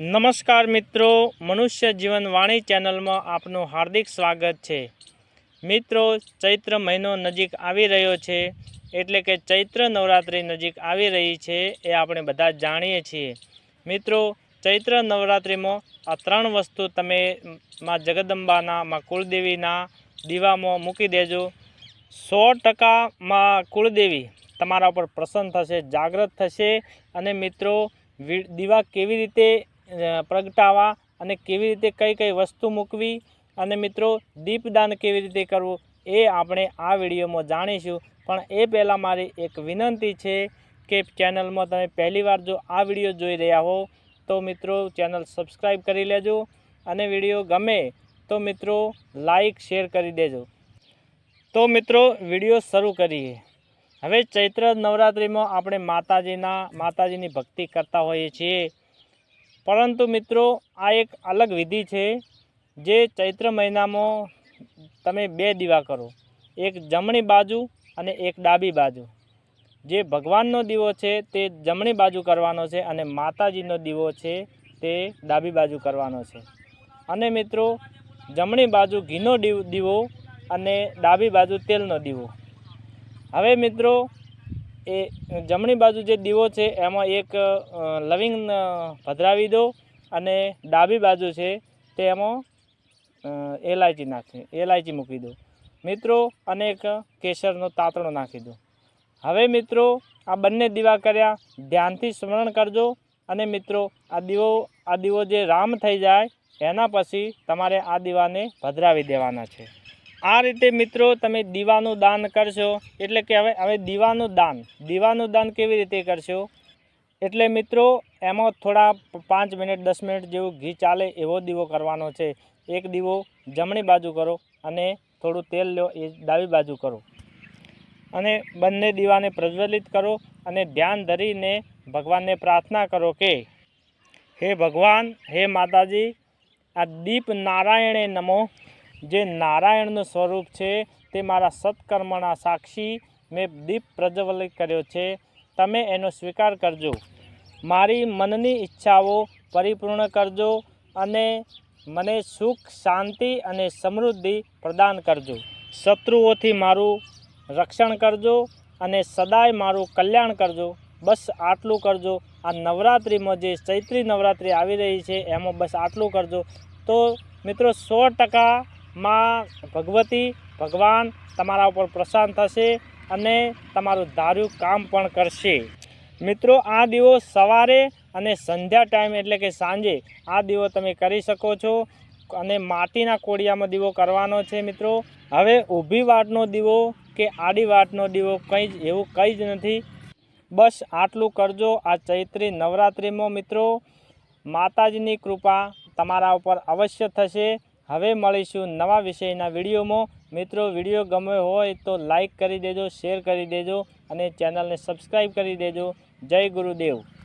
નમસ્કાર મિત્રો, મનુષ્ય જીવન વાણી ચેનલમાં આપનું હાર્દિક સ્વાગત છે. મિત્રો, ચૈત્ર મહિનો નજીક આવી રહ્યો છે, એટલે કે ચૈત્ર નવરાત્રિ નજીક આવી રહી છે એ આપણે બધા જાણીએ છીએ. મિત્રો, ચૈત્ર નવરાત્રિમાં આ ત્રણ વસ્તુ તમે માં જગદંબાના, માં કુળદેવીના દીવામાં મૂકી દેજો. સો ટકામાં કુળદેવી તમારા ઉપર પ્રસન્ન થશે જાગૃત થશે અને મિત્રો દીવા કેવી રીતે પ્રગટાવવા અને કેવી રીતે કઈ કઈ વસ્તુ મૂકવી અને મિત્રો દીપદાન કેવી રીતે કરવું એ આપણે આ વિડીયોમાં જાણીશું. પણ એ પહેલાં મારી એક વિનંતી છે કે ચેનલમાં તમે પહેલીવાર જો આ વીડિયો જોઈ રહ્યા હો, તો મિત્રો ચેનલ સબસ્ક્રાઈબ કરી લેજો અને વીડિયો ગમે તો મિત્રો લાઈક શેર કરી દેજો. તો મિત્રો વીડિયો શરૂ કરીએ. હવે ચૈત્ર નવરાત્રિમાં આપણે માતાજીના, માતાજીની ભક્તિ કરતા હોઈએ છીએ. પરંતુ મિત્રો, આ એક અલગ વિધિ છે, જે ચૈત્ર મહિનામાં તમે બે દીવા કરો. એક જમણી બાજુ અને એક ડાબી બાજુ. જે ભગવાનનો દીવો છે, તે જમણી બાજુ કરવાનો છે અને માતાજીનો દીવો છે, તે ડાબી બાજુ કરવાનો છે. અને મિત્રો, જમણી બાજુ ઘીનો દીવ- અને ડાબી બાજુ તેલનો દીવો. હવે મિત્રો એ જમણી બાજુ જે દીવો છે, એમાં એક લવિંગ પધરાવી દો અને ડાબી બાજુ છે, તે એમાં એલાયચી નાખી, એલાયચી મૂકી દો. મિત્રો અને એક કેસરનો તાતણો નાખી દો. હવે મિત્રો, આ બંને દીવા કર્યા, ધ્યાનથી સ્મરણ કરજો અને મિત્રો, આ દીવો આ દીવો જે રામ થઈ જાય, એના પછી તમારે આ દીવાને ભદરાવી દેવાના છે. આ રીતે મિત્રો તમે દીવાનું દાન કરશો. એટલે કે હવે હવે દીવાનું દાન. દીવાનું દાન કેવી રીતે કરશો? એટલે મિત્રો, એમાં થોડા પાંચ મિનિટ, દસ મિનિટ જેવું ઘી ચાલે એવો દીવો કરવાનો છે. એક દીવો જમણી બાજુ કરો અને થોડું તેલ લો એ ડાબી બાજુ કરો. અને બંને દીવાને પ્રજ્વલિત કરો અને ધ્યાન ધરીને ભગવાનને પ્રાર્થના કરો કે, હે ભગવાન, હે માતાજી, આ દીપ નારાયણે નમો. જે નારાયણનું સ્વરૂપ છે, તે મારા સત્કર્મના સાક્ષી મેં દીપ પ્રજ્વલિત કર્યો છે. તમે એનો સ્વીકાર કરજો. મારી મનની ઈચ્છાઓ પરિપૂર્ણ કરજો અને મને સુખ, શાંતિ અને સમૃદ્ધિ પ્રદાન કરજો. શત્રુઓથી મારું રક્ષણ કરજો અને સદાય મારું કલ્યાણ કરજો. બસ આટલું કરજો. આ નવરાત્રિમાં જે ચૈત્રી નવરાત્રિ આવી રહી છે, એમાં બસ આટલું કરજો. તો મિત્રો, સો ટકામાં ભગવતી, ભગવાન તમારા ઉપર પ્રસન્ન થશે અને તમારું ધાર્યું કામ પણ કરશે. મિત્રો, આ દીવો સવારે અને સંધ્યા ટાઈમ એટલે કે સાંજે આ દીવો તમે કરી શકો છો અને માટીના કોડિયામાં દીવો કરવાનો છે મિત્રો. હવે ઊભી વાટનો દીવો કે આડી વાટનો દીવો કંઈ જ, એવું કંઈ જ નથી. બસ આટલું કરજો. આ ચૈત્રી નવરાત્રિમાં મિત્રો, માતાજીની કૃપા તમારા ઉપર અવશ્ય થશે. હવે મળીશું નવા વિષયના વિડીયોમાં. મિત્રો, વીડિયો ગમ્યો હોય તો લાઈક કરી દેજો, શેર કરી દેજો અને ચેનલને સબસ્ક્રાઈબ કરી દેજો. જય ગુરુદેવ.